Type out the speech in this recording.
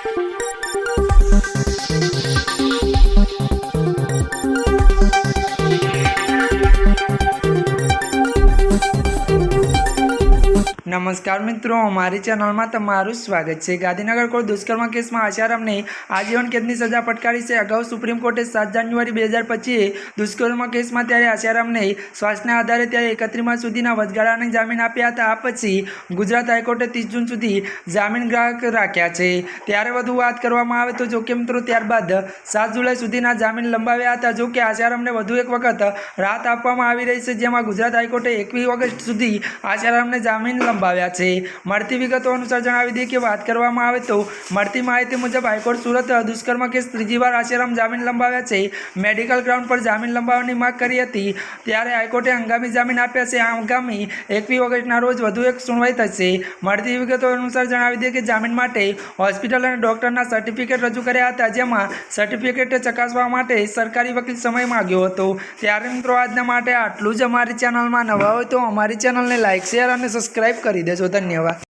Thank you. નમસ્કાર મિત્રો, અમારી ચેનલમાં તમારું સ્વાગત છે. ગાંધીનગર કોર્ટ દુષ્કર્મ કેસમાં આશારામને આજીવન કેદની સજા ફટકારી છે. અગાઉ સુપ્રીમ કોર્ટે સાત જાન્યુઆરી બે હજાર પચીસે દુષ્કર્મ કેસમાં ત્યારે આશારામને શ્વાસના આધારે ત્યારે એકત્રીસ માર્ચ સુધીના વચગાળાને જામીન આપ્યા હતા. આ પછી ગુજરાત હાઈકોર્ટે ત્રીસ જૂન સુધી જામીન ગ્રાહક રાખ્યા છે. ત્યારે વધુ વાત કરવામાં આવે તો જોકે મિત્રો, ત્યારબાદ સાત જુલાઈ સુધીના જામીન લંબાવ્યા હતા. જોકે આશારામને વધુ એક વખત રાહત આપવામાં આવી રહી છે. જેમાં ગુજરાત હાઈકોર્ટે એકવીસ ઓગસ્ટ સુધી આશારામને જામીન લંબાવ્યા છે. મળતી વિગતો અનુસાર જણાવી દઈએ કે વાત કરવામાં આવે તો મળતી માહિતી મુજબ હાઈકોર્ટ સુરત દુષ્કર્મ કેસ ત્રીજી વાર આશારામ જામીન લંબાવ્યા છે. મેડિકલ ગ્રાઉન્ડ પર જામીન લંબાવવાની માંગ કરી હતી. ત્યારે હાઈકોર્ટે હંગામી જામીન આપ્યા છે. હંગામી એકવીસ ઓગસ્ટના રોજ વધુ એક સુનવાઈ થશે. મળતી વિગતો અનુસાર જણાવી દઈએ કે જામીન માટે હોસ્પિટલ અને ડોક્ટરના સર્ટિફિકેટ રજૂ કર્યા હતા, જેમાં સર્ટિફિકેટ ચકાસવા માટે સરકારી વકીલ સમય માંગ્યો હતો. ત્યારે મિત્રો, આજના માટે આટલું જ અમારી ચેનલમાં નવા હોય તો અમારી ચેનલને લાઇક શેર અને સબસ્ક્રાઈબ કરી દેજો ધન્યવાદ.